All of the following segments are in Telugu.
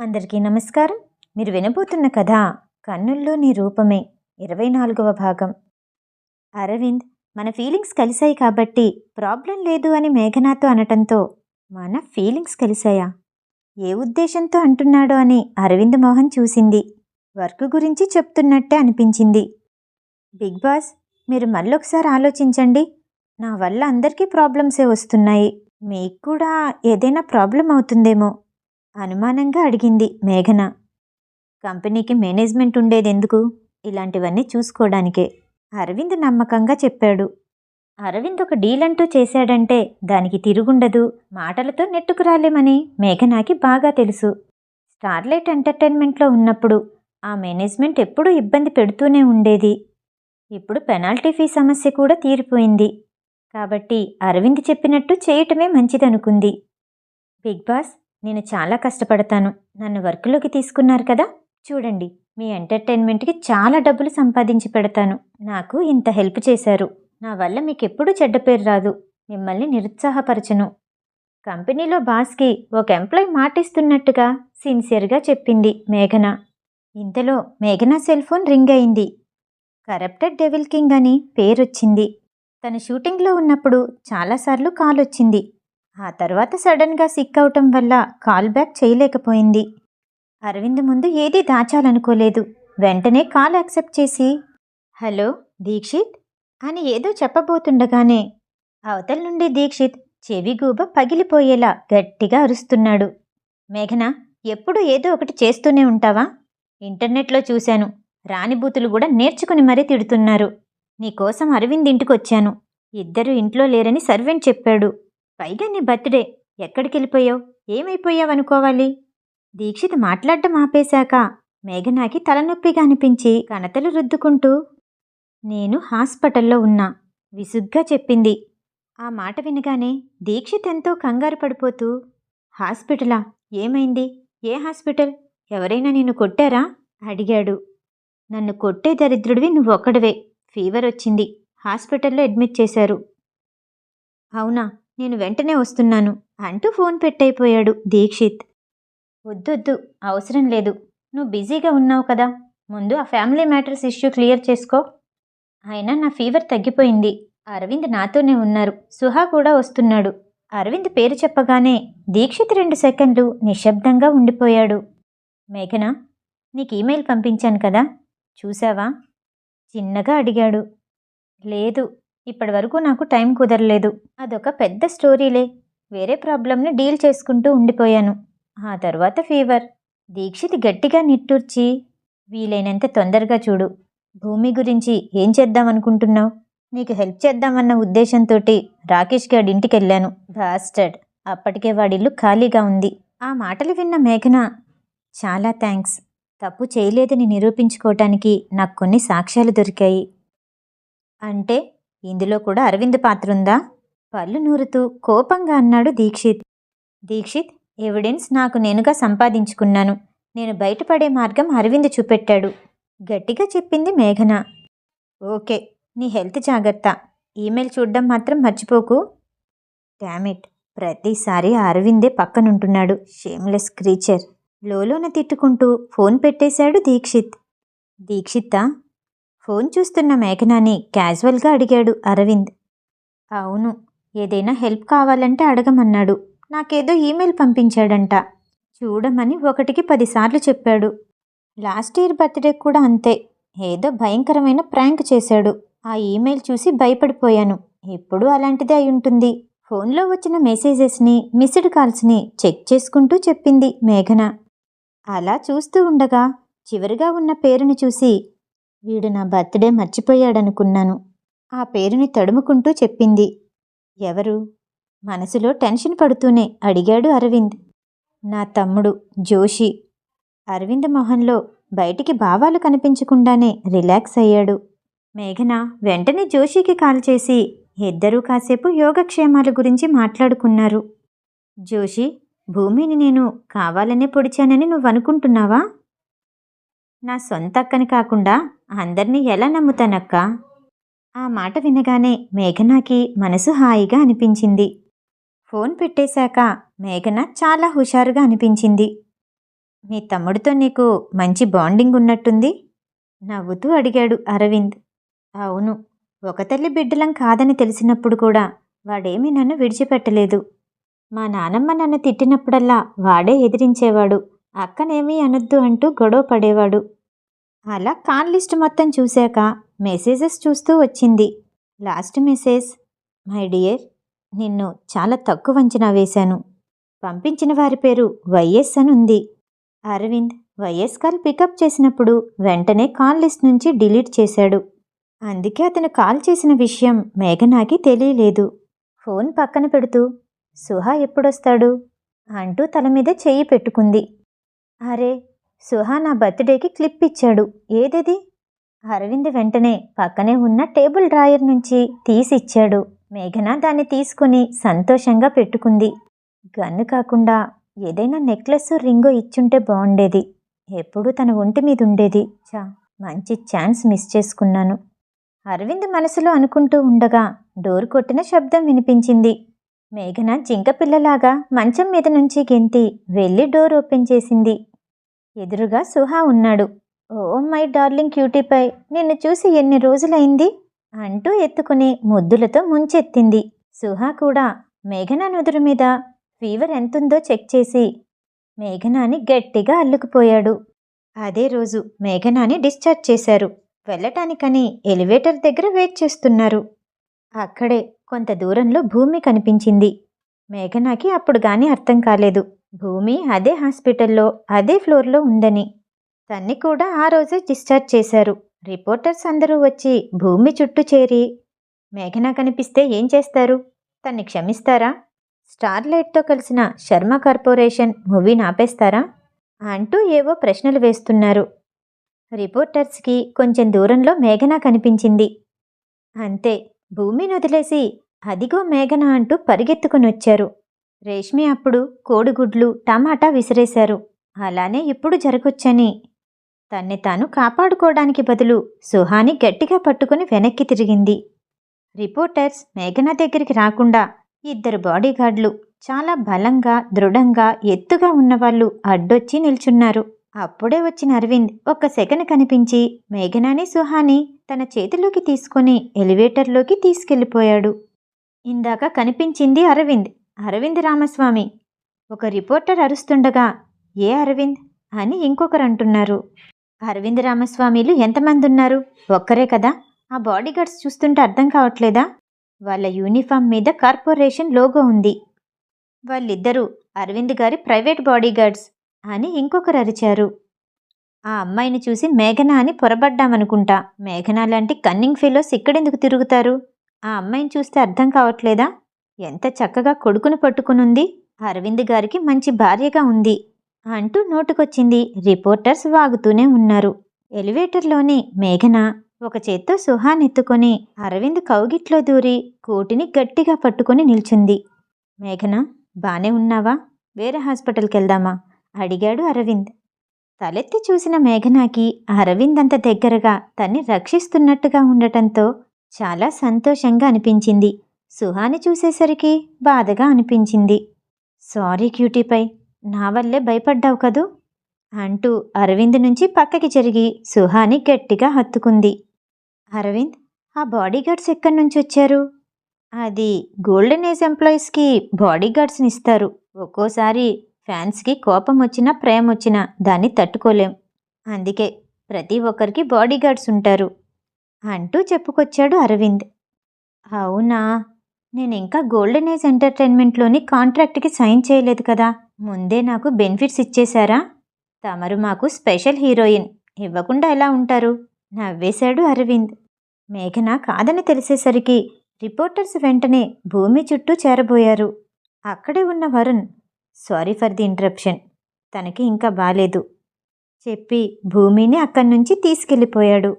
అందరికీ నమస్కారం. మీరు వినబోతున్న కథ కన్నుల్లో నీ రూపమే ఇరవై నాలుగవ భాగం. అరవింద్ మన ఫీలింగ్స్ కలిశాయి కాబట్టి ప్రాబ్లం లేదు అని మేఘనాతో అనటంతో మన ఫీలింగ్స్ కలిశాయా? ఏ ఉద్దేశంతో అంటున్నాడో అని అరవింద్ మోహన్ చూసింది. వర్క్ గురించి చెప్తున్నట్టే అనిపించింది. బిగ్ బాస్ మీరు మళ్ళొకసారి ఆలోచించండి. నా వల్ల అందరికీ ప్రాబ్లమ్సే వస్తున్నాయి. మీకు కూడా ఏదైనా ప్రాబ్లం అవుతుందేమో. అనుమానంగా అడిగింది మేఘన. కంపెనీకి మేనేజ్మెంట్ ఉండేది ఎందుకు ఇలాంటివన్నీ చూసుకోవడానికే. అరవింద్ నమ్మకంగా చెప్పాడు. అరవింద్ ఒక డీల్ అంటూ చేశాడంటే దానికి తిరుగుండదు. మాటలతో నెట్టుకురాలేమని మేఘనాకి బాగా తెలుసు. స్టార్లైట్ ఎంటర్టైన్మెంట్లో ఉన్నప్పుడు ఆ మేనేజ్మెంట్ ఎప్పుడూ ఇబ్బంది పెడుతూనే ఉండేది. ఇప్పుడు పెనాల్టీ ఫీ సమస్య కూడా తీరిపోయింది. కాబట్టి అరవింద్ చెప్పినట్టు చేయటమే మంచిదనుకుంది. బిగ్ బాస్ నేను చాలా కష్టపడతాను. నన్ను వర్క్లోకి తీసుకున్నారు కదా? చూడండి మీ ఎంటర్టైన్మెంట్కి చాలా డబ్బులు సంపాదించి పెడతాను. నాకు ఇంత హెల్ప్ చేశారు. నా వల్ల మీకు ఎప్పుడూ చెడ్డ పేరు రాదు. మిమ్మల్ని నిరుత్సాహపరచను. కంపెనీలో బాస్కి ఒక ఎంప్లాయ్ మాటిస్తున్నట్టుగా సిన్సియర్గా చెప్పింది మేఘన. ఇంతలో మేఘన సెల్ ఫోన్ రింగ్ అయింది. కరప్టెడ్ డెవిల్ కింగ్ అని పేరొచ్చింది. తను షూటింగ్లో ఉన్నప్పుడు చాలాసార్లు కాల్ వచ్చింది ఆ తర్వాత సడన్గా సిక్ అవటం వల్ల కాల్ బ్యాక్ చేయలేకపోయింది. అరవింద్ ముందు ఏదీ దాచాలనుకోలేదు. వెంటనే కాల్ యాక్సెప్ట్ చేసి హలో దీక్షిత్? అని ఏదో చెప్పబోతుండగానే అవతల నుండి దీక్షిత్ చెవిగూబ పగిలిపోయేలా గట్టిగా అరుస్తున్నాడు. మేఘన ఎప్పుడు ఏదో ఒకటి చేస్తూనే ఉంటావా? ఇంటర్నెట్లో చూశాను. రాణిబూతులు కూడా నేర్చుకుని మరీ తిడుతున్నారు. నీకోసం అరవింద్ ఇంటికొచ్చాను. ఇద్దరు ఇంట్లో లేరని సర్వెంట్ చెప్పాడు. పైగా నీ బర్త్డే. ఎక్కడికి వెళ్ళిపోయావు ఏమైపోయావు అనుకోవాలి దీక్షిత్ మాట్లాడడం ఆపేశాక మేఘనాకి తలనొప్పిగా అనిపించి కణతలు రుద్దుకుంటూ నేను హాస్పిటల్లో ఉన్నా విసుగ్గా చెప్పింది. ఆ మాట వినగానే దీక్షిత్ ఎంతో కంగారు పడిపోతూ హాస్పిటలా? ఏమైంది? ఏ హాస్పిటల్? ఎవరైనా నిన్ను కొట్టారా? అడిగాడు. నన్ను కొట్టే దరిద్రుడివి నువ్వు ఒక్కడివే ఫీవర్ వచ్చింది. హాస్పిటల్లో అడ్మిట్ చేశారు. అవునా? నేను వెంటనే వస్తున్నాను అంటూ ఫోన్ పెట్టయిపోయాడు దీక్షిత్. వద్దొద్దు అవసరం లేదు. నువ్వు బిజీగా ఉన్నావు కదా. ముందు ఆ ఫ్యామిలీ మ్యాటర్స్ ఇష్యూ క్లియర్ చేసుకో. అయినా నా ఫీవర్ తగ్గిపోయింది. అరవింద్ నాతోనే ఉన్నారు. సుహా కూడా వస్తున్నాడు. అరవింద్ పేరు చెప్పగానే దీక్షిత్ రెండు సెకండ్లు నిశ్శబ్దంగా ఉండిపోయాడు. మేఘన నీకు ఈమెయిల్ పంపించాను కదా. చూసావా? చిన్నగా అడిగాడు. లేదు ఇప్పటి వరకు నాకు టైం కుదరలేదు. అదొక పెద్ద స్టోరీలే. వేరే ప్రాబ్లంని డీల్ చేసుకుంటూ ఉండిపోయాను. ఆ తర్వాత ఫీవర్. దీక్షిత్ గట్టిగా నిట్టూర్చి వీలైనంత తొందరగా చూడు. భూమి గురించి ఏం చేద్దామనుకుంటున్నావు నీకు హెల్ప్ చేద్దామన్న ఉద్దేశంతో రాకేష్ గారి ఇంటికి వెళ్ళాను బాస్టర్డ్. అప్పటికే వాడిల్లు ఖాళీగా ఉంది. ఆ మాటలు విన్న మేఘన చాలా థ్యాంక్స్ తప్పు చేయలేదని నిరూపించుకోవటానికి నాకు కొన్ని సాక్ష్యాలు దొరికాయి. అంటే ఇందులో కూడా అరవింద్ పాత్ర ఉందా? పళ్ళు నూరుతూ కోపంగా అన్నాడు దీక్షిత్. దీక్షిత్ ఎవిడెన్స్ నాకు నేనుగా సంపాదించుకున్నాను. నేను బయటపడే మార్గం అరవింద్ చూపెట్టాడు. గట్టిగా చెప్పింది మేఘన. ఓకే నీ హెల్త్ జాగ్రత్త. ఈమెయిల్ చూడడం మాత్రం మర్చిపోకు. డామిట్ ప్రతిసారి అరవిందే పక్కనుంటున్నాడు. Shameless creature. లోలోన తిట్టుకుంటూ ఫోన్ పెట్టేశాడు దీక్షిత్. దీక్షిత్తా? ఫోన్ చూస్తున్న మేఘనాని క్యాజువల్గా అడిగాడు అరవింద్. అవును ఏదైనా హెల్ప్ కావాలంటే అడగమన్నాడు. నాకేదో ఈమెయిల్ పంపించాడంట. చూడమని ఒకటికి పదిసార్లు చెప్పాడు. లాస్ట్ ఇయర్ బర్త్డే కూడా అంతే. ఏదో భయంకరమైన ప్రాంక్ చేశాడు. ఆ ఈమెయిల్ చూసి భయపడిపోయాను. ఎప్పుడూ అలాంటిదే అయి ఉంటుంది ఫోన్లో వచ్చిన మెసేజెస్ని మిస్డ్ కాల్స్ని చెక్ చేసుకుంటూ చెప్పింది మేఘన. అలా చూస్తూ ఉండగా చివరిగా ఉన్న పేరుని చూసి వీడు నా బర్త్డే మర్చిపోయాడనుకున్నాను. ఆ పేరుని తడుముకుంటూ చెప్పింది. ఎవరు? మనసులో టెన్షన్ పడుతూనే అడిగాడు అరవింద్. నా తమ్ముడు జోషి. అరవింద్ మొహంలో బయటికి భావాలు కనిపించకుండానే రిలాక్స్ అయ్యాడు. మేఘన వెంటనే జోషికి కాల్ చేసి ఇద్దరూ కాసేపు యోగక్షేమాల గురించి మాట్లాడుకున్నారు. జోషి భూమిని నేను కావాలనే పొడిచానని నువ్వు అనుకుంటున్నావా నా సొంత అక్కని కాకుండా అందరినీ ఎలా నమ్ముతానక్క? ఆ మాట వినగానే మేఘనాకి మనసు హాయిగా అనిపించింది. ఫోన్ పెట్టేశాక మేఘన చాలా హుషారుగా అనిపించింది. మీ తమ్ముడితో నీకు మంచి బాండింగ్ ఉన్నట్టుంది? నవ్వుతూ అడిగాడు అరవింద్. అవును ఒక తల్లి బిడ్డలం కాదని తెలిసినప్పుడు కూడా వాడేమీ నన్ను విడిచిపెట్టలేదు. మా నానమ్మ నన్ను తిట్టినప్పుడల్లా వాడే ఎదిరించేవాడు అక్కనేమీ అనొద్దు అంటూ గొడవ పడేవాడు. అలా కాన్ లిస్ట్ మొత్తం చూశాక మెసేజెస్ చూస్తూ వచ్చింది. లాస్ట్ మెసేజ్ మై డియర్ నిన్ను చాలా తక్కువ అంచనా వేశాను. పంపించిన వారి పేరు వైఎస్ అని ఉంది. అరవింద్ వైఎస్ కాల్ పికప్ చేసినప్పుడు వెంటనే కాల్ లిస్ట్ నుంచి డిలీట్ చేశాడు. అందుకే అతను కాల్ చేసిన విషయం మేఘనాకి తెలియలేదు. ఫోన్ పక్కన పెడుతూ సుహా ఎప్పుడొస్తాడు? అంటూ తల మీద చెయ్యి పెట్టుకుంది. అరే సుహా నా బర్త్డేకి క్లిప్ ఇచ్చాడు. ఏదది? అరవింద్ వెంటనే పక్కనే ఉన్న టేబుల్ డ్రాయర్ నుంచి తీసిచ్చాడు మేఘన దాన్ని తీసుకుని సంతోషంగా పెట్టుకుంది. గన్ను కాకుండా ఏదైనా నెక్లెస్ రింగో ఇచ్చుంటే బాగుండేది ఎప్పుడూ తన ఒంటి మీద ఉండేది. చా మంచి ఛాన్స్ మిస్ చేసుకున్నాను. అరవింద్ మనసులో అనుకుంటూ ఉండగా డోర్ కొట్టిన శబ్దం వినిపించింది. మేఘన జింక పిల్లలాగా మంచం మీద నుంచి గెంతి వెళ్ళి డోర్ ఓపెన్ చేసింది. ఎదురుగా సుహా ఉన్నాడు. ఓ మై డార్లింగ్ క్యూటీపై నిన్ను చూసి ఎన్ని రోజులైంది? అంటూ ఎత్తుకుని ముద్దులతో ముంచెత్తింది. సుహా కూడా మేఘనా నుదురు మీద ఫీవర్ ఎంతుందో చెక్ చేసి మేఘనాని గట్టిగా అల్లుకుపోయాడు. అదే రోజు మేఘనాని డిశ్చార్జ్ చేశారు. వెళ్ళటానికని ఎలివేటర్ దగ్గర వెయిట్ చేస్తున్నారు. అక్కడే కొంత దూరంలో భూమి కనిపించింది. మేఘనాకి అప్పుడు గాని అర్థం కాలేదు. భూమి అదే హాస్పిటల్లో అదే ఫ్లోర్లో ఉందని. తన్ని కూడా ఆ రోజే డిశ్చార్జ్ చేశారు. రిపోర్టర్స్ అందరూ వచ్చి భూమి చుట్టూ చేరి మేఘన కనిపిస్తే ఏం చేస్తారు? తన్ని క్షమిస్తారా? స్టార్లైట్తో కలిసిన శర్మ కార్పొరేషన్ మూవీని ఆపేస్తారా అంటూ ఏవో ప్రశ్నలు వేస్తున్నారు. రిపోర్టర్స్కి కొంచెం దూరంలో మేఘన కనిపించింది. అంతే భూమిని వదిలేసి అదిగో మేఘన అంటూ పరిగెత్తుకుని వచ్చారు. రేష్మి అప్పుడు కోడిగుడ్లు టమాటా విసిరేశారు. అలానే ఇప్పుడు జరగొచ్చని. తన్ని తాను కాపాడుకోవడానికి బదులు సుహాని గట్టిగా పట్టుకుని వెనక్కి తిరిగింది. రిపోర్టర్స్ మేఘన దగ్గరికి రాకుండా ఇద్దరు బాడీగార్డ్లు చాలా బలంగా దృఢంగా ఎత్తుగా ఉన్నవాళ్ళు అడ్డొచ్చి నిల్చున్నారు. అప్పుడే వచ్చిన అరవింద్ ఒక్క సెకండ్ కనిపించి మేఘనాని సుహాని తన చేతిలోకి తీసుకొని ఎలివేటర్లోకి తీసుకెళ్ళిపోయాడు. ఇందాక కనిపించింది అరవింద్. అరవింద్ రామస్వామి. ఒక రిపోర్టర్ అరుస్తుండగా ఏ అరవింద్? అని ఇంకొకరు అంటున్నారు అరవింద్ రామస్వామిలు ఎంతమంది ఉన్నారు ఒక్కరే కదా? ఆ బాడీగార్డ్స్ చూస్తుంటే అర్థం కావట్లేదా? వాళ్ళ యూనిఫామ్ మీద కార్పొరేషన్ లోగో ఉంది. వాళ్ళిద్దరూ అరవింద్ గారి ప్రైవేట్ బాడీగార్డ్స్ అని ఇంకొకరు అరిచారు. ఆ అమ్మాయిని చూసి మేఘన అని పొరబడ్డామనుకుంటా. మేఘన లాంటి కన్నింగ్ ఫెలోస్ ఇక్కడెందుకు తిరుగుతారు? ఆ అమ్మాయిని చూస్తే అర్థం కావట్లేదా? ఎంత చక్కగా కొడుకును పట్టుకునుంది? అరవింద్ గారికి మంచి భార్యగా ఉంది అంటూ నోటుకొచ్చింది. రిపోర్టర్స్ వాగుతూనే ఉన్నారు. ఎలివేటర్లోని మేఘన ఒక చేత్తో సుహానెత్తుకొని అరవింద్ కౌగిట్లో దూరి కోటిని గట్టిగా పట్టుకొని నిల్చుంది. మేఘన బానే ఉన్నావా? వేరే హాస్పిటల్కి వెళ్దామా అడిగాడు అరవింద్. తలెత్తి చూసిన మేఘనాకి అరవింద్ అంత దగ్గరగా తన్ని రక్షిస్తున్నట్టుగా ఉండటంతో చాలా సంతోషంగా అనిపించింది. సుహాని చూసేసరికి బాధగా అనిపించింది. సారీ క్యూటీపై నా వల్లే భయపడ్డావు కదూ? అంటూ అరవింద్ నుంచి పక్కకి జరిగి సుహాని గట్టిగా హత్తుకుంది. అరవింద్ ఆ బాడీగార్డ్స్ ఎక్కడి నుంచి వచ్చారు? అది గోల్డెన్ ఏజ్ ఎంప్లాయీస్కి బాడీగార్డ్స్ని ఇస్తారు. ఒక్కోసారి ఫ్యాన్స్కి కోపం వచ్చినా ప్రేమ వచ్చినా దాన్ని తట్టుకోలేం. అందుకే ప్రతి ఒక్కరికి బాడీగార్డ్స్ ఉంటారు అంటూ చెప్పుకొచ్చాడు అరవింద్. అవునా? నేను ఇంకా గోల్డెన్ ఏజ్ ఎంటర్టైన్మెంట్లోని కాంట్రాక్ట్కి సైన్ చేయలేదు కదా. ముందే నాకు బెనిఫిట్స్ ఇచ్చేశారా? తమరు మాకు స్పెషల్ హీరోయిన్. ఇవ్వకుండా ఎలా ఉంటారు? నవ్వేశాడు అరవింద్. మేఘన కాదని తెలిసేసరికి రిపోర్టర్స్ వెంటనే భూమి చుట్టూ చేరబోయారు. అక్కడే ఉన్న Varun sorry for the interruption తనకి ఇంకా బాలేదు. చెప్పి భూమిని అక్కడి నుంచి తీసుకెళ్ళిపోయాడు.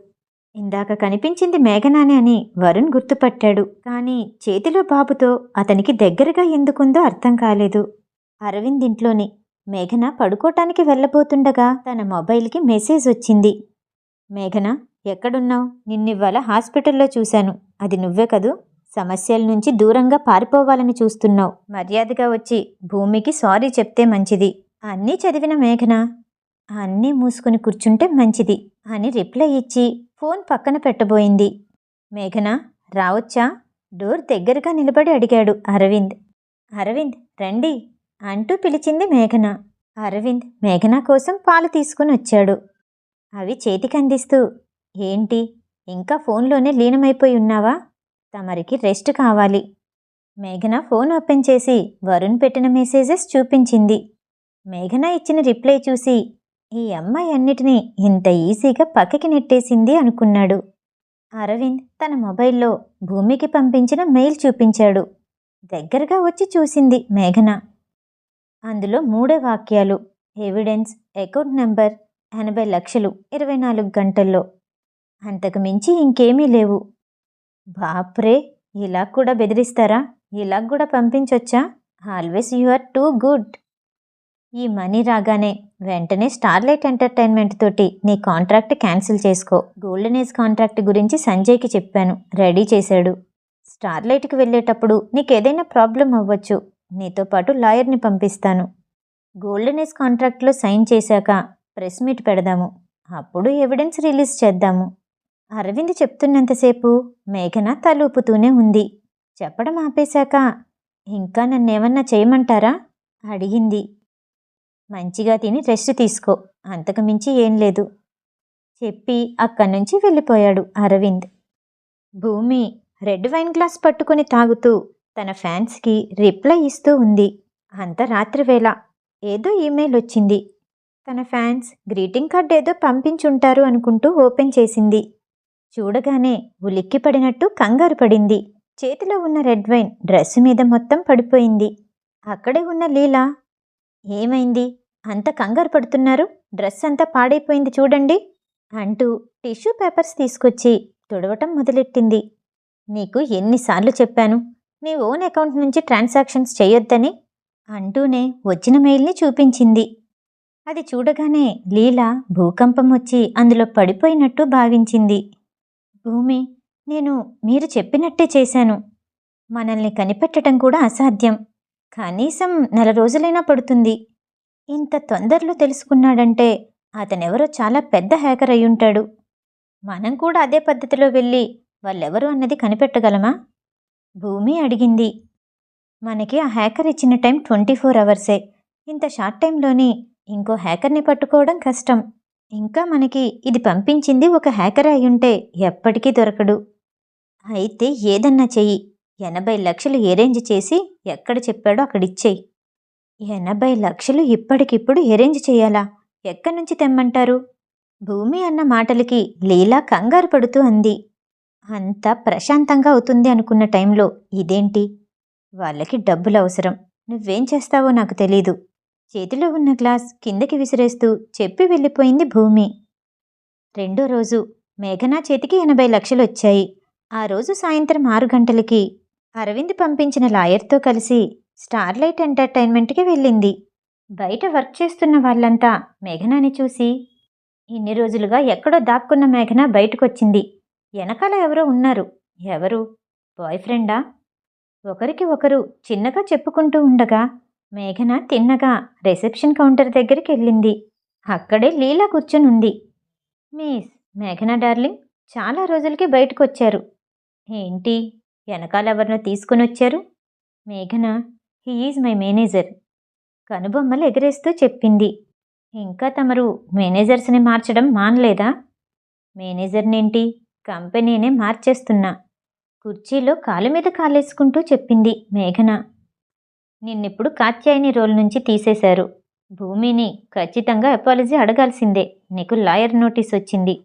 ఇందాక కనిపించింది మేఘనానే అని వరుణ్ గుర్తుపట్టాడు. కానీ చేతిలో బాబుతో అతనికి దగ్గరగా ఎందుకుందో అర్థం కాలేదు. అరవింద్ ఇంట్లోని. మేఘన పడుకోటానికి వెళ్ళబోతుండగా తన మొబైల్కి మెసేజ్ వచ్చింది. మేఘన ఎక్కడున్నావు? నిన్నివ్వాల హాస్పిటల్లో చూశాను. అది నువ్వే కదూ? సమస్యల నుంచి దూరంగా పారిపోవాలని చూస్తున్నావు. మర్యాదగా వచ్చి భూమికి సారీ చెప్తే మంచిది. అన్నీ చదివిన మేఘన అన్నీ మూసుకుని కూర్చుంటే మంచిది అని రిప్లై ఇచ్చి ఫోన్ పక్కన పెట్టబోయింది. మేఘన రావచ్చా? డోర్ దగ్గరగా నిలబడి అడిగాడు అరవింద్. అరవింద్ రండి అంటూ పిలిచింది మేఘన. అరవింద్ మేఘన కోసం పాలు తీసుకుని వచ్చాడు. అవి చేతికి అందిస్తూ ఏంటి ఇంకా ఫోన్లోనే లీనమైపోయి ఉన్నావా? తమరికి రెస్ట్ కావాలి. మేఘన ఫోన్ ఓపెన్ చేసి వరుణ్ పెట్టిన మెసేజెస్ చూపించింది. మేఘన ఇచ్చిన రిప్లై చూసి ఈ అమ్మాయి అన్నిటినీ ఇంత ఈజీగా పక్కకి నెట్టేసింది అనుకున్నాడు. అరవింద్ తన మొబైల్లో భూమికి పంపించిన మెయిల్ చూపించాడు. దగ్గరగా వచ్చి చూసింది మేఘన. అందులో మూడే వాక్యాలు ఎవిడెన్స్ అకౌంట్ నెంబర్ ఎనభై లక్షలు ఇరవై నాలుగు గంటల్లో. అంతకు మించి ఇంకేమీ లేవు. బాప్రే! ఇలా కూడా బెదిరిస్తారా? ఇలా కూడా పంపించొచ్చా? Always you are too good. ఈ మనీ రాగానే వెంటనే స్టార్లైట్ ఎంటర్టైన్మెంట్ తోటి నీ కాంట్రాక్ట్ క్యాన్సిల్ చేసుకో. గోల్డెన్ ఏజ్ కాంట్రాక్ట్ గురించి సంజయ్కి చెప్పాను. రెడీ చేశాడు. స్టార్లైట్కి వెళ్ళేటప్పుడు నీకు ఏదైనా ప్రాబ్లం అవ్వచ్చు. నీతో పాటు లాయర్ని పంపిస్తాను. గోల్డెన్ ఏజ్ కాంట్రాక్ట్లో సైన్ చేశాక ప్రెస్ మీట్ పెడదాము. అప్పుడు ఎవిడెన్స్ రిలీజ్ చేద్దాము. అరవింద్ చెప్తున్నంతసేపు మేఘన తలూపుతూనే ఉంది. చెప్పడం ఆపేశాక ఇంకా నన్నేమన్నా చేయమంటారా? అడిగింది. మంచిగా తిని రెస్ట్ తీసుకో. అంతకు మించి ఏం లేదు. చెప్పి అక్కడి నుంచి వెళ్ళిపోయాడు అరవింద్. భూమి రెడ్ వైన్ గ్లాస్ పట్టుకుని తాగుతూ తన ఫ్యాన్స్కి రిప్లై ఇస్తూ ఉంది. అంత రాత్రివేళ ఏదో ఈమెయిల్ వచ్చింది. తన ఫ్యాన్స్ గ్రీటింగ్ కార్డ్ ఏదో పంపించుంటారు అనుకుంటూ ఓపెన్ చేసింది. చూడగానే ఉలిక్కి పడినట్టు కంగారు పడింది. చేతిలో ఉన్న రెడ్ వైన్ డ్రెస్ మీద మొత్తం పడిపోయింది. అక్కడే ఉన్న లీలా ఏమైంది? అంత కంగారు పడుతున్నారు? డ్రెస్ అంతా పాడైపోయింది చూడండి అంటూ టిష్యూ పేపర్స్ తీసుకొచ్చి తుడవటం మొదలెట్టింది. నీకు ఎన్నిసార్లు చెప్పాను నీ ఓన్ అకౌంట్ నుంచి ట్రాన్సాక్షన్స్ చేయొద్దని అంటూనే వచ్చిన మెయిల్ని చూపించింది. అది చూడగానే లీలా భూకంపం వచ్చి అందులో పడిపోయినట్టు భావించింది. భూమి నేను మీరు చెప్పినట్టే చేశాను. మనల్ని కనిపెట్టడం కూడా అసాధ్యం. కనీసం నెల రోజులైనా పడుతుంది. ఇంత తొందరలో తెలుసుకున్నాడంటే అతనెవరో చాలా పెద్ద హ్యాకర్ అయ్యుంటాడు. మనం కూడా అదే పద్ధతిలో వెళ్ళి వాళ్ళెవరు అన్నది కనిపెట్టగలమా? భూమి అడిగింది. మనకి ఆ హ్యాకర్ ఇచ్చిన టైం ట్వంటీ ఫోర్ అవర్సే. ఇంత షార్ట్ టైంలోని ఇంకో హ్యాకర్ని పట్టుకోవడం కష్టం. ఇంకా మనకి ఇది పంపించింది ఒక హ్యాకర్ అయ్యుంటే ఎప్పటికీ దొరకడు. అయితే ఏదన్నా చెయ్యి. ఎనభై లక్షలు ఎరేంజ్ చేసి ఎక్కడ చెప్పాడో అక్కడిచ్చేయి ఎనభై లక్షలు ఇప్పటికిప్పుడు ఎరేంజ్ చేయాలా? ఎక్కడి నుంచి తెమ్మంటారు? భూమి అన్న మాటలకి లీలా కంగారు పడుతూ అంది. అంత ప్రశాంతంగా అవుతుంది అనుకున్న టైంలో ఇదేంటి? వాళ్ళకి డబ్బులు అవసరం. నువ్వేం చేస్తావో నాకు తెలీదు. చేతిలో ఉన్న గ్లాస్ కిందకి విసిరేస్తూ చెప్పి వెళ్ళిపోయింది భూమి. రెండో రోజు మేఘనా చేతికి ఎనభై లక్షలు వచ్చాయి ఆ రోజు సాయంత్రం ఆరు గంటలకి అరవింద్ పంపించిన లాయర్తో కలిసి స్టార్లైట్ ఎంటర్టైన్మెంట్కి వెళ్ళింది. బయట వర్క్ చేస్తున్న వాళ్ళంతా మేఘనాని చూసి ఇన్ని రోజులుగా ఎక్కడో దాక్కున్న మేఘన బయటకొచ్చింది. వెనకాల ఎవరో ఉన్నారు. ఎవరు? బాయ్ ఫ్రెండా? ఒకరికి ఒకరు చిన్నగా చెప్పుకుంటూ ఉండగా మేఘన తిన్నగా రిసెప్షన్ కౌంటర్ దగ్గరికి వెళ్ళింది. అక్కడే లీలా కూర్చునుంది. మిస్ మేఘన డార్లింగ్ చాలా రోజులకి బయటకు వచ్చారు ఏంటి? వెనకాల ఎవరినో తీసుకుని వచ్చారు మేఘన హీ ఈజ్ మై మేనేజర్. కనుబొమ్మలు ఎగరేస్తూ చెప్పింది ఇంకా తమరు మేనేజర్స్ని మార్చడం మానలేదా? మేనేజర్నేంటి? కంపెనీనే మార్చేస్తున్నా. కుర్చీలో కాలు మీద కాలేసుకుంటూ చెప్పింది మేఘన నిన్నిప్పుడు కాత్యాయని రోల్ నుంచి తీసేశారు. భూమిని ఖచ్చితంగా అపాలజీ అడగాల్సిందే. నీకు లాయర్ నోటీస్ వచ్చింది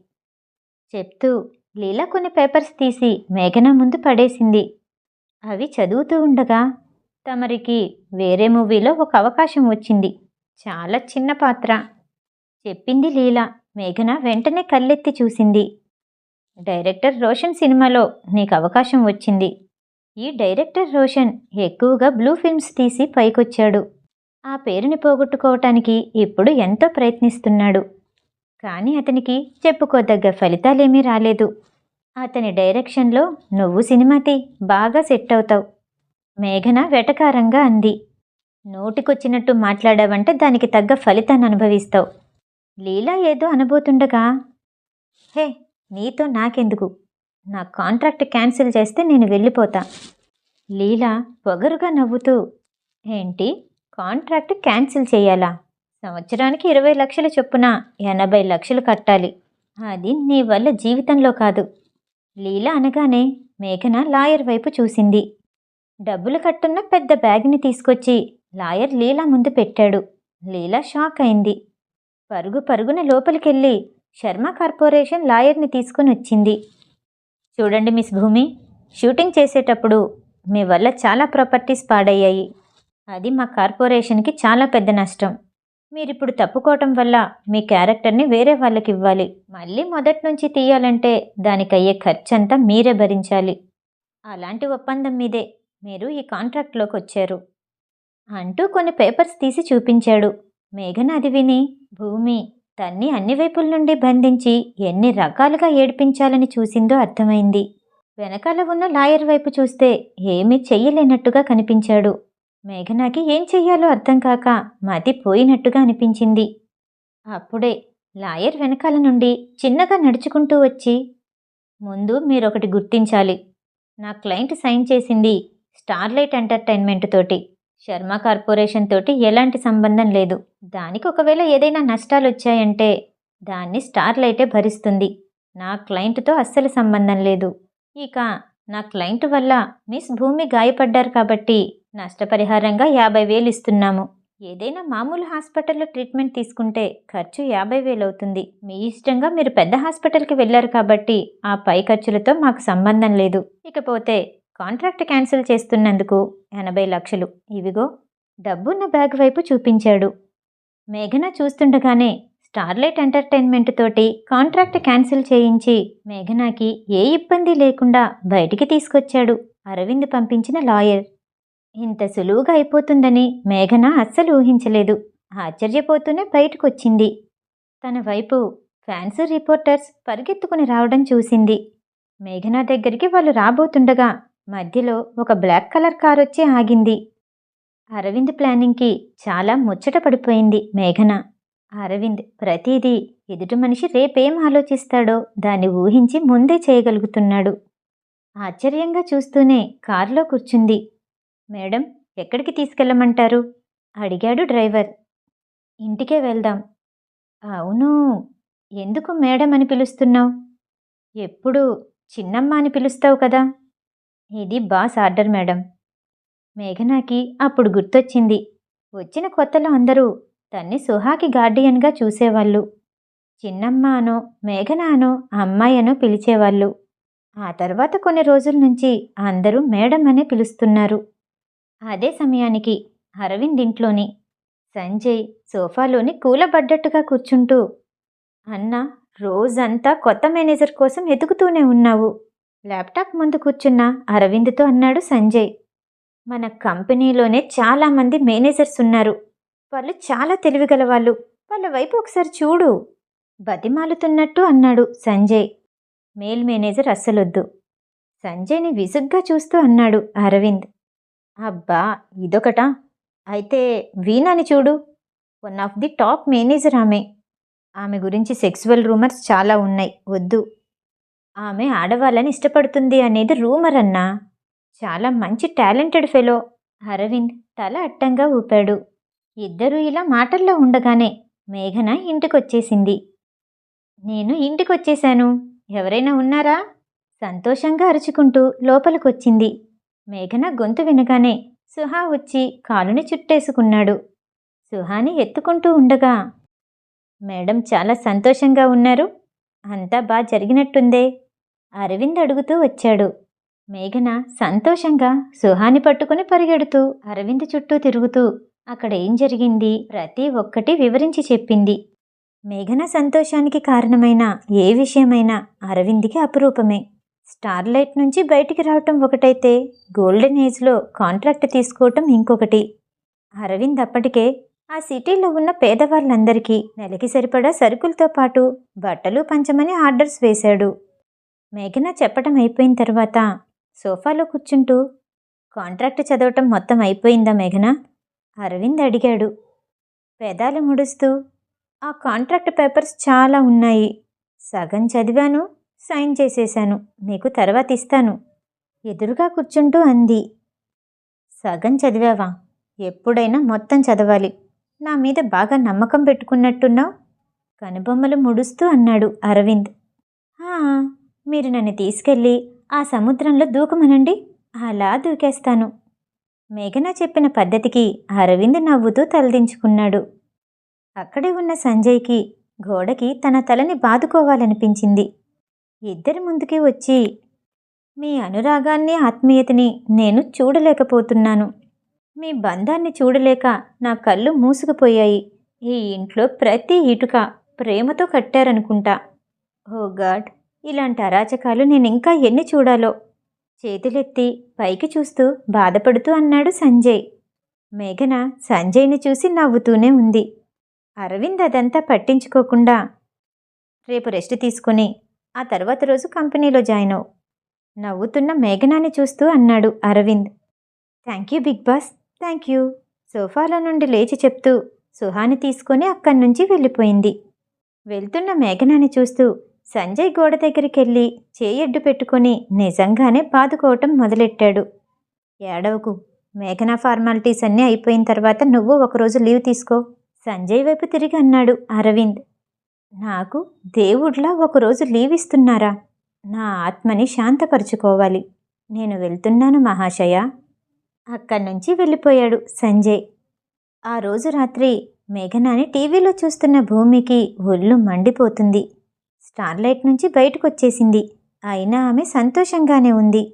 చెప్తూ లీలా కొన్ని పేపర్స్ తీసి మేఘన ముందు పడేసింది. అవి చదువుతూ ఉండగా తమరికి వేరే మూవీలో ఒక అవకాశం వచ్చింది. చాలా చిన్న పాత్ర. చెప్పింది లీలా. మేఘన వెంటనే కళ్ళెత్తి చూసింది. డైరెక్టర్ రోషన్ సినిమాలో నీకు అవకాశం వచ్చింది. ఈ డైరెక్టర్ రోషన్ ఎక్కువగా బ్లూ ఫిల్మ్స్ తీసి పైకొచ్చాడు. ఆ పేరుని పోగొట్టుకోవటానికి ఇప్పుడు ఎంతో ప్రయత్నిస్తున్నాడు. కానీ అతనికి చెప్పుకోదగ్గ ఫలితాలేమీ రాలేదు. అతని డైరెక్షన్లో నువ్వు సినిమాతే బాగా సెట్ అవుతావు మేఘన వెటకారంగా అంది. నోటికొచ్చినట్టు మాట్లాడావంటే దానికి తగ్గ ఫలితాన్ని అనుభవిస్తావు. లీలా ఏదో అనబోతుండగా హే నీతో నాకెందుకు? నా కాంట్రాక్ట్ క్యాన్సిల్ చేస్తే నేను వెళ్ళిపోతా. లీలా పొగరుగా నవ్వుతూ ఏంటి? కాంట్రాక్ట్ క్యాన్సిల్ చేయాలా? సంవత్సరానికి ఇరవై లక్షల చొప్పున ఎనభై లక్షలు కట్టాలి. అది నీ వల్ల జీవితంలో కాదు. లీలా అనగానే మేఘన లాయర్ వైపు చూసింది. డబ్బులు కట్టున్న పెద్ద బ్యాగ్ని తీసుకొచ్చి లాయర్ లీలా ముందు పెట్టాడు. లీలా షాక్ అయింది. పరుగు పరుగున లోపలికెళ్ళి శర్మ కార్పొరేషన్ లాయర్ని తీసుకుని వచ్చింది. చూడండి మిస్ భూమి షూటింగ్ చేసేటప్పుడు మీ వల్ల చాలా ప్రాపర్టీస్ పాడయ్యాయి. అది మా కార్పొరేషన్కి చాలా పెద్ద నష్టం. మీరిప్పుడు తప్పుకోవటం వల్ల మీ క్యారెక్టర్ని వేరే వాళ్ళకి ఇవ్వాలి. మళ్ళీ మొదటి నుంచి తీయాలంటే దానికయ్యే ఖర్చంతా మీరే భరించాలి. అలాంటి ఒప్పందం మీదే. మీరు ఈ కాంట్రాక్ట్లోకి వచ్చారు. అంటూ కొన్ని పేపర్స్ తీసి చూపించాడు. మేఘన అది విని భూమి తన్ని అన్ని వైపుల నుండి బంధించి ఎన్ని రకాలుగా ఏడిపించాలని చూసిందో అర్థమైంది. వెనకాల ఉన్న లాయర్ వైపు చూస్తే ఏమీ చెయ్యలేనట్టుగా కనిపించాడు. మేఘనాకి ఏం చెయ్యాలో అర్థం కాక మతి పోయినట్టుగా అనిపించింది. అప్పుడే లాయర్ వెనకాల నుండి చిన్నగా నడుచుకుంటూ వచ్చి ముందు మీరొకటి గుర్తించాలి. నా క్లయింట్ సైన్ చేసింది స్టార్లైట్ ఎంటర్టైన్మెంట్ తోటి. శర్మ కార్పొరేషన్ తోటి ఎలాంటి సంబంధం లేదు. దానికి ఒకవేళ ఏదైనా నష్టాలు వచ్చాయంటే దాన్ని స్టార్లైటే భరిస్తుంది. నా క్లయింట్తో అస్సలు సంబంధం లేదు. ఇక నా క్లయింట్ వల్ల మిస్ భూమి గాయపడ్డారు కాబట్టి నష్టపరిహారంగా యాభై వేలు ఇస్తున్నాము. ఏదైనా మామూలు హాస్పిటల్లో ట్రీట్మెంట్ తీసుకుంటే ఖర్చు యాభై వేలు అవుతుంది. మీ ఇష్టంగా మీరు పెద్ద హాస్పిటల్కి వెళ్ళారు కాబట్టి ఆ పై ఖర్చులతో మాకు సంబంధం లేదు. ఇకపోతే కాంట్రాక్ట్ క్యాన్సిల్ చేస్తున్నందుకు ఎనభై లక్షలు. ఇవిగో డబ్బున్న బ్యాగ్ వైపు చూపించాడు. మేఘన చూస్తుండగానే స్టార్లైట్ ఎంటర్టైన్మెంట్ తోటి కాంట్రాక్ట్ క్యాన్సిల్ చేయించి మేఘనాకి ఏ ఇబ్బంది లేకుండా బయటికి తీసుకొచ్చాడు. అరవింద్ పంపించిన లాయర్. ఇంత సులువుగా అయిపోతుందని మేఘన అస్సలు ఊహించలేదు. ఆశ్చర్యపోతూనే బయటకొచ్చింది. తన వైపు ఫ్యాన్స్ రిపోర్టర్స్ పరిగెత్తుకుని రావడం చూసింది. మేఘన దగ్గరికి వాళ్ళు రాబోతుండగా మధ్యలో ఒక బ్లాక్ కలర్ కార్ వచ్చి ఆగింది. అరవింద్ ప్లానింగ్కి చాలా ముచ్చట పడిపోయింది మేఘన. అరవింద్ ప్రతిదీ ఎదుటి మనిషి రేపేం ఆలోచిస్తాడో దాన్ని ఊహించి ముందే చేయగలుగుతున్నాడు. ఆశ్చర్యంగా చూస్తూనే కారులో కూర్చుంది. మేడం ఎక్కడికి తీసుకెళ్ళమంటారు? అడిగాడు డ్రైవర్. ఇంటికే వెళ్దాం. అవును. ఎందుకు మేడం అని పిలుస్తున్నావు? ఎప్పుడు? చిన్నమ్మ అని పిలుస్తావు కదా? ఇది బాస్ ఆర్డర్ మేడం. మేఘనాకి అప్పుడు గుర్తొచ్చింది. వచ్చిన కొత్తలో అందరూ తన్ని సుహాకి గార్డియన్గా చూసేవాళ్ళు. చిన్నమ్మ అనో మేఘన అనో అమ్మాయి అనో పిలిచేవాళ్ళు. ఆ తర్వాత కొన్ని రోజుల నుంచి అందరూ మేడం అనే పిలుస్తున్నారు. అదే సమయానికి అరవింద్ ఇంట్లోని సంజయ్ సోఫాలోని కూలబడ్డట్టుగా కూర్చుంటూ అన్న రోజంతా కొత్త మేనేజర్ కోసం ఎతుకుతూనే ఉన్నావు. ల్యాప్టాప్ ముందు కూర్చున్న అరవింద్తో అన్నాడు సంజయ్. మన కంపెనీలోనే చాలామంది మేనేజర్స్ ఉన్నారు. వాళ్ళు చాలా తెలివిగల వాళ్ళు వాళ్ళ వైపు ఒకసారి చూడు బతిమాలుతున్నట్టు అన్నాడు సంజయ్. Male manager అస్సలొద్దు. సంజయ్ని విసుగ్గా చూస్తూ అన్నాడు అరవింద్. అబ్బా! ఇదొకటా? అయితే వీణాని చూడు. One of the top manager ఆమె. ఆమె గురించి సెక్సువల్ రూమర్స్ చాలా ఉన్నాయి. వద్దు. ఆమె ఆడవాళ్ళని ఇష్టపడుతుంది అనేది రూమర్ అన్నా. చాలా మంచి టాలెంటెడ్ ఫెలో. అరవింద్ తల అట్టంగా ఊపాడు. ఇద్దరూ ఇలా మాటల్లో ఉండగానే మేఘన ఇంటికొచ్చేసింది. నేను ఇంటికొచ్చేశాను. ఎవరైనా ఉన్నారా? సంతోషంగా అరుచుకుంటూ లోపలికొచ్చింది. మేఘన గొంతు వినగానే సుహా వచ్చి కాలుని చుట్టేసుకున్నాడు. సుహాని ఎత్తుకుంటూ ఉండగా మేడం చాలా సంతోషంగా ఉన్నారు. అంతా బాగా జరిగినట్టుందే. అరవింద్ అడుగుతూ వచ్చాడు. మేఘన సంతోషంగా సుహాని పట్టుకుని పరిగెడుతూ అరవింద్ చుట్టూ తిరుగుతూ అక్కడ ఏం జరిగింది ప్రతి ఒక్కటి వివరించి చెప్పింది. మేఘన సంతోషానికి కారణమైన ఏ విషయమైనా అరవింద్కి అపురూపమే. స్టార్లైట్ నుంచి బయటికి రావటం ఒకటైతే గోల్డెన్ ఏజ్లో కాంట్రాక్ట్ తీసుకోవటం ఇంకొకటి. అరవింద్ అప్పటికే ఆ సిటీలో ఉన్న పేదవాళ్ళందరికీ నెలకి సరిపడా సరుకులతో పాటు బట్టలు పంచమని ఆర్డర్స్ వేశాడు. మేఘన చెప్పటం అయిపోయిన తర్వాత సోఫాలో కూర్చుంటూ కాంట్రాక్ట్ చదవటం మొత్తం అయిపోయిందా మేఘన? అరవింద్ అడిగాడు. పెదాలు ముడుస్తూ ఆ కాంట్రాక్ట్ పేపర్స్ చాలా ఉన్నాయి. సగం చదివాను సైన్ చేసేశాను. మీకు తర్వాత ఇస్తాను. ఎదురుగా కూర్చుంటూ అంది. సగం చదివావా? ఎప్పుడైనా మొత్తం చదవాలి. నా మీద బాగా నమ్మకం పెట్టుకున్నట్టున్నావు? కనుబొమ్మలు ముడుస్తూ అన్నాడు అరవింద్. మీరు నన్ను తీసుకెళ్ళి ఆ సముద్రంలో దూకమనండి. అలా దూకేస్తాను. మేఘన చెప్పిన పద్ధతికి అరవింద్ నవ్వుతూ తలదించుకున్నాడు. అక్కడే ఉన్న సంజయ్కి గోడకి తన తలని బాదుకోవాలనిపించింది. ఇద్దరి ముందుకి వచ్చి మీ అనురాగాన్ని ఆత్మీయతని నేను చూడలేకపోతున్నాను. మీ బంధాన్ని చూడలేక నా కళ్ళు మూసుకుపోయాయి. ఈ ఇంట్లో ప్రతి ఇటుక ప్రేమతో కట్టారనుకుంటా. ఓ గాడ్! ఇలాంటి అరాచకాలు నేను ఇంకా ఎన్ని చూడాలో? చేతులెత్తి పైకి చూస్తూ బాధపడుతూ అన్నాడు సంజయ్. మేఘన సంజయ్ని చూసి నవ్వుతూనే ఉంది. అరవింద్ అదంతా పట్టించుకోకుండా రేపు రెస్ట్ తీసుకుని ఆ తర్వాత రోజు కంపెనీలో జాయిన్ అవు నవ్వుతున్న మేఘనాని చూస్తూ అన్నాడు Aravind. Thank you big boss. Thank you. సోఫాలో నుండి లేచి చెప్తూ సుహాని తీసుకొని అక్కడి నుంచి వెళ్ళిపోయింది. వెళ్తున్న మేఘనాని చూస్తూ సంజయ్ గోడ దగ్గరికి వెళ్ళి చేయడ్డు పెట్టుకొని నిజంగానే బాదుకోవటం మొదలెట్టాడు. ఏడవకు. మేఘనా ఫార్మాలిటీస్ అన్నీ అయిపోయిన తర్వాత నువ్వు ఒకరోజు లీవ్ తీసుకో. సంజయ్ వైపు తిరిగి అన్నాడు అరవింద్. నాకు దేవుడ్లా ఒకరోజు లీవ్ ఇస్తున్నారా? నా ఆత్మని శాంతపరుచుకోవాలి. నేను వెళ్తున్నాను మహాశయ. అక్కడి నుంచి వెళ్ళిపోయాడు సంజయ్. ఆ రోజు రాత్రి మేఘనాని టీవీలో చూస్తున్న భూమికి ఒళ్ళు మండిపోతుంది. స్టార్లైట్ నుంచి బయటకు వచ్చేసింది అయినా ఆమె సంతోషంగానే ఉంది.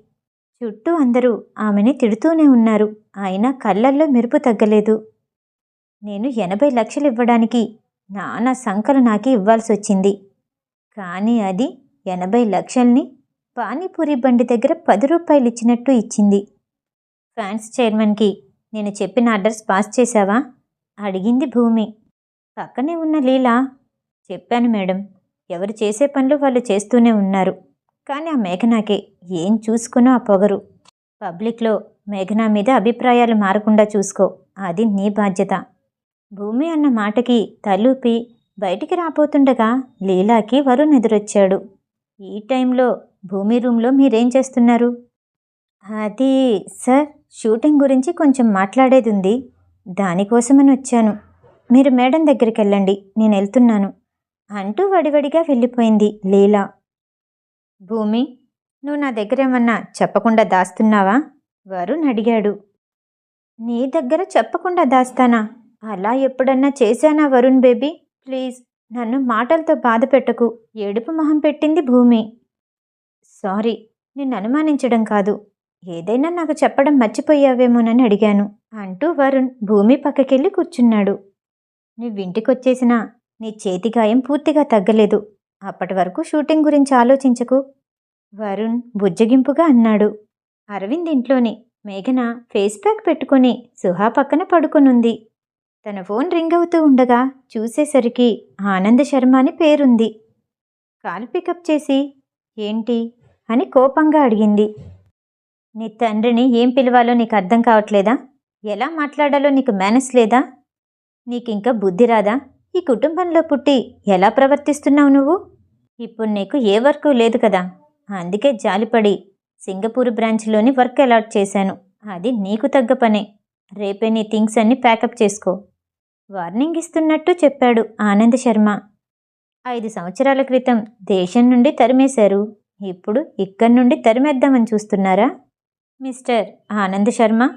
చుట్టూ అందరూ ఆమెని తిడుతూనే ఉన్నారు. అయినా కళ్ళల్లో మెరుపు తగ్గలేదు. నేను ఎనభై లక్షలు ఇవ్వడానికి నానా సంకలు నాకు ఇవ్వాల్సి వచ్చింది కానీ అది ఎనభై లక్షల్ని పానీపూరి బండి దగ్గర పది రూపాయలు ఇచ్చినట్టు ఇచ్చింది. ఫ్యాన్స్ చైర్మన్కి నేను చెప్పిన ఆర్డర్స్ పాస్ చేశావా? అడిగింది భూమి. పక్కనే ఉన్న లీలా. చెప్పాను మేడం. ఎవరు చేసే పనులు వాళ్ళు చేస్తూనే ఉన్నారు. కానీ ఆ మేఘనాకే ఏం చూసుకునో ఆ పొగరు. పబ్లిక్లో మేఘనా మీద అభిప్రాయాలు మారకుండా చూసుకో. అది నీ బాధ్యత. భూమి అన్న మాటకి తలూపి బయటికి రాబోతుండగా లీలాకి వరుణ్ ఎదురొచ్చాడు. ఈ టైంలో భూమి రూమ్లో మీరేం చేస్తున్నారు? అది సార్ షూటింగ్ గురించి కొంచెం మాట్లాడేది ఉంది దానికోసమని వచ్చాను. మీరు మేడం దగ్గరికి వెళ్ళండి నేను వెళ్తున్నాను అంటూ వడివడిగా వెళ్ళిపోయింది లీలా. భూమి నువ్వు నా దగ్గర ఏమన్నా చెప్పకుండా దాస్తున్నావా? వరుణ్ అడిగాడు. నీ దగ్గర చెప్పకుండా దాస్తానా? అలా ఎప్పుడన్నా చేశానా వరుణ్ బేబీ? ప్లీజ్ నన్ను మాటలతో బాధ పెట్టకు. ఏడుపు మొహం పెట్టింది భూమి. సారీ నిన్ను అనుమానించడం కాదు. ఏదైనా నాకు చెప్పడం మర్చిపోయావేమోనని అడిగాను. అంటూ వరుణ్ భూమి పక్కకెళ్ళి కూర్చున్నాడు. నువ్వింటికొచ్చేసినా నీ చేతి గాయం పూర్తిగా తగ్గలేదు. అప్పటి వరకు షూటింగ్ గురించి ఆలోచించకు. వరుణ్ బుజ్జగింపుగా అన్నాడు. అరవింద్ ఇంట్లోని మేఘన ఫేస్ ప్యాక్ పెట్టుకుని సుహా పక్కన పడుకునుంది. తన ఫోన్ రింగ్ అవుతూ ఉండగా చూసేసరికి ఆనంద శర్మ అని పేరుంది. కాల్ పికప్ చేసి ఏంటి? అని కోపంగా అడిగింది. నీ తండ్రిని ఏం పిలవాలో నీకు అర్థం కావట్లేదా? ఎలా మాట్లాడాలో నీకు మేనస్ లేదా? నీకింకా బుద్ధి రాదా? ఈ కుటుంబంలో పుట్టి ఎలా ప్రవర్తిస్తున్నావు నువ్వు? ఇప్పుడు నీకు ఏ వర్క్ లేదు కదా. అందుకే జాలిపడి సింగపూర్ బ్రాంచ్లోని వర్క్ అలాట్ చేశాను. అది నీకు తగ్గ పనే. రేపే నీ థింగ్స్ అన్ని ప్యాకప్ చేసుకో. వార్నింగ్ ఇస్తున్నట్టు చెప్పాడు ఆనంద్ శర్మ. ఐదు సంవత్సరాల క్రితం దేశం నుండి తరిమేశారు. ఇప్పుడు ఇక్కడి నుండి తరిమేద్దామని చూస్తున్నారా? మిస్టర్ ఆనంద్ శర్మ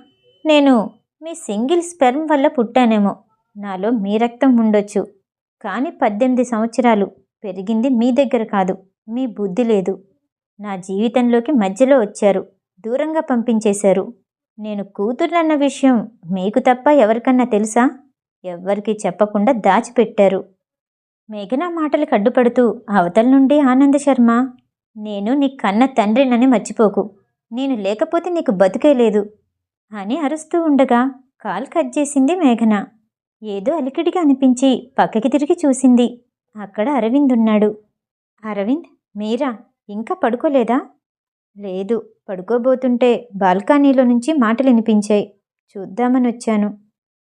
నేను మీ సింగిల్ స్పెర్మ్ వల్ల పుట్టానేమో. నాలో మీ రక్తం ఉండొచ్చు. కానీ పద్దెనిమిది సంవత్సరాలు పెరిగింది మీ దగ్గర కాదు. మీ బుద్ధి లేదు. నా జీవితంలోకి మధ్యలో వచ్చారు. దూరంగా పంపించేశారు. నేను కూతుర్నన్న విషయం మీకు తప్ప ఎవరికన్నా తెలుసా? ఎవ్వరికీ చెప్పకుండా దాచిపెట్టారు. మేఘనా మాటలకు అడ్డుపడుతూ అవతల నుండి ఆనంద శర్మ నేను నీ కన్న తండ్రినని మర్చిపోకు. నేను లేకపోతే నీకు బతికే లేదు. అని అరుస్తూ ఉండగా కాల్ కట్ చేసింది మేఘన. ఏదో అలికిడిగా అనిపించి పక్కకి తిరిగి చూసింది. అక్కడ అరవింద్ ఉన్నాడు. అరవింద్ మీరా ఇంకా పడుకోలేదా? లేదు పడుకోబోతుంటే బాల్కనీలో నుంచి మాటలు వినిపించాయి చూద్దామని వచ్చాను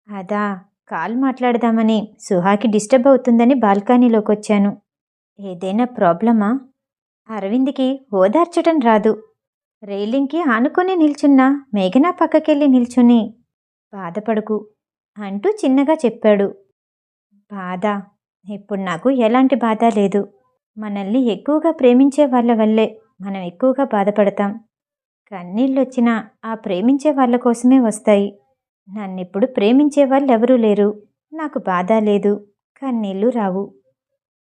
అదా కాల్ మాట్లాడదామని సుహాకి డిస్టర్బ్ అవుతుందని బాల్కనీలోకి వచ్చాను ఏదైనా ప్రాబ్లమా? అరవింద్కి ఓదార్చటం రాదు. రైలింగ్కి ఆనుకొని నిల్చున్న మేఘనా పక్కకెళ్ళి నిల్చుని బాధపడకు అంటూ చిన్నగా చెప్పాడు. బాధ ఇప్పుడు నాకు ఎలాంటి బాధ లేదు. మనల్ని ఎక్కువగా ప్రేమించే వాళ్ళ వల్లే. మనం ఎక్కువగా బాధపడతాం. కన్నీళ్ళు వచ్చినా ఆ ప్రేమించే వాళ్ళ కోసమే వస్తాయి. నన్నిప్పుడు ప్రేమించే వాళ్ళు ఎవరూ లేరు. నాకు బాధ లేదు. కన్నీళ్ళు రావు.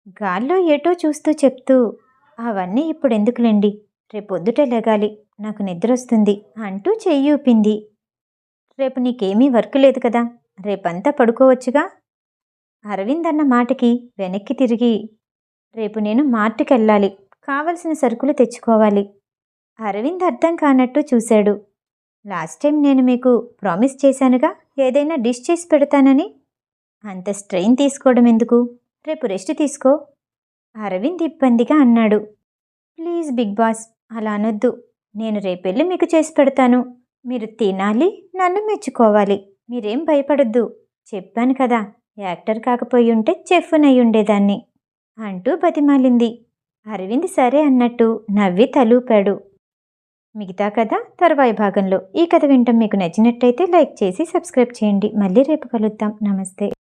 గాల్లో ఏటో చూస్తూ చెప్తూ అవన్నీ ఇప్పుడు ఎందుకులేండి రేపొద్దుట లెగాలి. నాకు నిద్రొస్తుంది అంటూ చెయ్యి ఊపింది. రేపు నీకేమీ వర్క్ లేదు కదా? రేపంతా పడుకోవచ్చుగా? అరవింద్ అన్న మాటకి వెనక్కి తిరిగి రేపు నేను మార్టుకెళ్ళాలి. కావలసిన సరుకులు తెచ్చుకోవాలి. అరవింద్ అర్థం కానట్టు చూశాడు. లాస్ట్ టైం నేను మీకు ప్రామిస్ చేశానుగా ఏదైనా డిష్ చేసి పెడతానని. అంత స్ట్రెయిన్ తీసుకోవడం ఎందుకు? రేపు రెస్ట్ తీసుకో. అరవింద్ ఇబ్బందిగా అన్నాడు. ప్లీజ్ బిగ్ బాస్ అలా అనొద్దు. నేను రేపెళ్ళి మీకు చేసి పెడతాను. మీరు తినాలి నన్ను మెచ్చుకోవాలి. మీరేం భయపడొద్దు. చెప్పాను కదా యాక్టర్ కాకపోయి ఉంటే చెఫ్నయ్యుండేదాన్ని ఉండేదాన్ని. అంటూ బతిమాలింది. అరవింద్ సరే అన్నట్టు నవ్వి తలూపాడు. మిగతా కథ తర్వాయి భాగంలో ఈ కథ వింటాం మీకు నచ్చినట్టయితే లైక్ చేసి సబ్స్క్రైబ్ చేయండి. మళ్ళీ రేపు కలుద్దాం. నమస్తే.